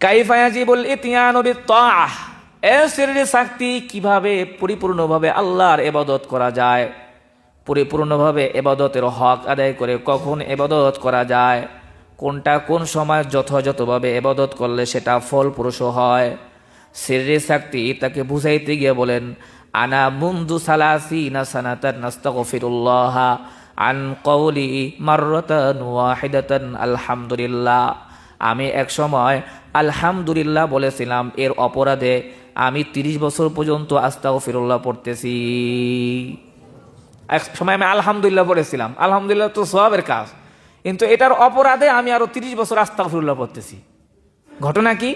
কাইফায়াজিবুল ইতিয়ানু বিত্তাহ। এ শরীরে শক্তি কীভাবে পরিপূর্ণভাবে আল্লাহর এবাদত করা যায়? পরিপূর্ণভাবে এবাদতের হক আদায় করে কখন এবাদত করা যায়? কোনটা কোন সময় যথাযথভাবে এবাদত করলে সেটা ফলপ্রসূ হয়? শরীরে শক্তি তাকে বুঝাইতে গিয়ে বলেন, আনা মুন্দু সালাসি না সানাতান নাস্তাগফিরুল্লাহ আন কওলি মাররাতান ওয়াহিদাতান আলহামদুলিল্লাহ। আমি এক সময় আলহামদুলিল্লাহ বলেছিলাম, এর অপরাধে আমি তিরিশ বছর পর্যন্ত আস্তাগফিরুল্লাহ পড়তেছি। এক সময় আমি আলহামদুলিল্লাহ পড়েছিলাম আলহামদুলিল্লাহ তো সবের কাজ, কিন্তু এটার অপরাধে আমি আরও তিরিশ বছর আস্তাগফিরুল্লাহ পড়তেছি। ঘটনা কি?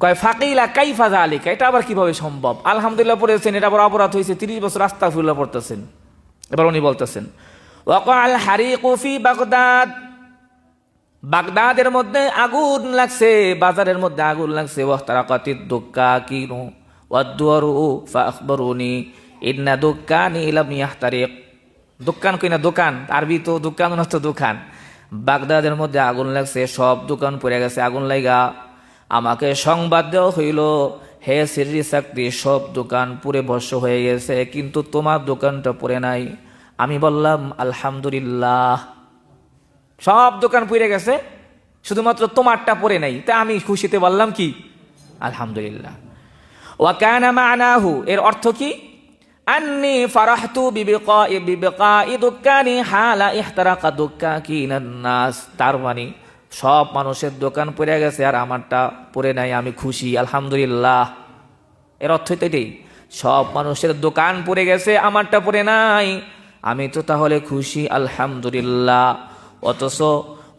কয়, ফাকিলা কাইফাজা আলিকা এটা আবার কীভাবে সম্ভব? আলহামদুলিল্লাহ পড়েছেন, এটা আবার অপরাধ হয়েছে, তিরিশ বছর আস্তাগফিরুল্লাহ পড়তেছেন। এবার উনি বলতেছেন ওয়াকাল হারিকু ফি বাগদাদ। বাগদাদের মধ্যে আগুন লাগছে, বাজারের মধ্যে আগুন লাগছে। ওয়াহতারাকাতিদ দুক্কা কিনু ওয়াদ্দুয়ারু ফাখবরুনি, ইন্না দুক্কানি লাম ইয়াহতারিক দোকান কইনা দোকান, আরবি তো দোকান নষ্ট দোকান। বাগদাদের মধ্যে আগুন লাগছে, সব দোকান পড়ে গেছে, আগুন লাগা আমাকে সংবাদ দেওয়া হইল, হে সিরি শক্তি সব দোকান পুরে ভস্য হয়ে গেছে, কিন্তু তোমার দোকানটা পড়ে নাই। আমি বললাম, আলহামদুলিল্লাহ। সব দোকান পুড়ে গেছে, শুধুমাত্র তোমারটা পরে নাই। তা আমি খুশিতে বললাম কি? আলহামদুলিল্লাহ। ওয়াকানা মানাহু, এর অর্থ কি? আন্নি ফারাহতু বিবিকাই বিবিকাই দুক্কানি হালা ইহতারাকা দুক্কাকিনান নাস। তার মানে সব মানুষের দোকান পড়ে গেছে আর আমারটা পড়ে নাই, আমি খুশি, আলহামদুলিল্লাহ। এর অর্থ তো এটাই, সব মানুষের দোকান পড়ে গেছে, আমারটা পড়ে নাই, আমি তো তাহলে খুশি, আলহামদুলিল্লাহ। অথচ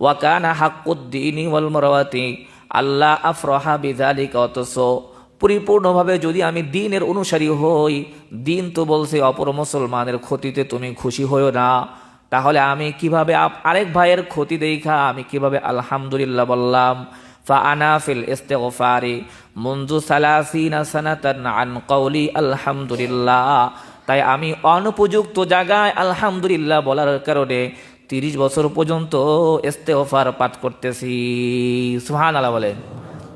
ওয়াকানা হাকুদ্দিন ওয়াল আল্লাহ আফরহা বিজালিক অথচ পরিপূর্ণভাবে যদি আমি দিনের অনুসারী হই, দিন তো বলছে অপর মুসলমানের ক্ষতিতে তুমি খুশি হইও না। তাহলে আমি কীভাবে আরেক ভাইয়ের ক্ষতি দেখা? আমি কীভাবে আলহামদুলিল্লাহ বললাম ফা আনাফিল ইস্তেগফারি মঞ্জু সালাসিনা সানাতান আন কৌলি আলহামদুলিল্লাহ। তাই আমি অনুপযুক্ত জায়গায় আলহামদুলিল্লাহ বলার কারণে তিরিশ বছর পর্যন্ত ইস্তেগফার পাঠ করতেছি। সুহান আলা বলেন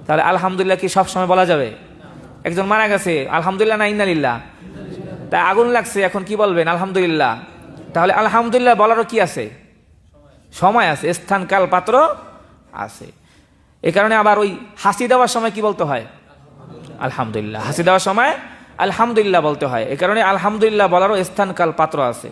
তাহলে আলহামদুলিল্লাহ কি সবসময় বলা যাবে? একজন মারা গেছে, আলহামদুলিল্লাহ না ইন্নালিল্লাহ? তাই আগুন লাগছে, এখন কি বলবেন? আলহামদুলিল্লাহ। তাহলে আলহামদুলিল্লাহ বলারও কি আছে? সময় আছে, স্থান, কাল, পাত্র আছে। এ কারণে আবার ওই হাসি দেওয়ার সময় কি বলতে হয়? আলহামদুলিল্লাহ। হাসি দেওয়ার সময় আলহামদুলিল্লাহ বলতে হয়। এ কারণে আলহামদুলিল্লাহ বলারও স্থান, কাল, পাত্র আছে।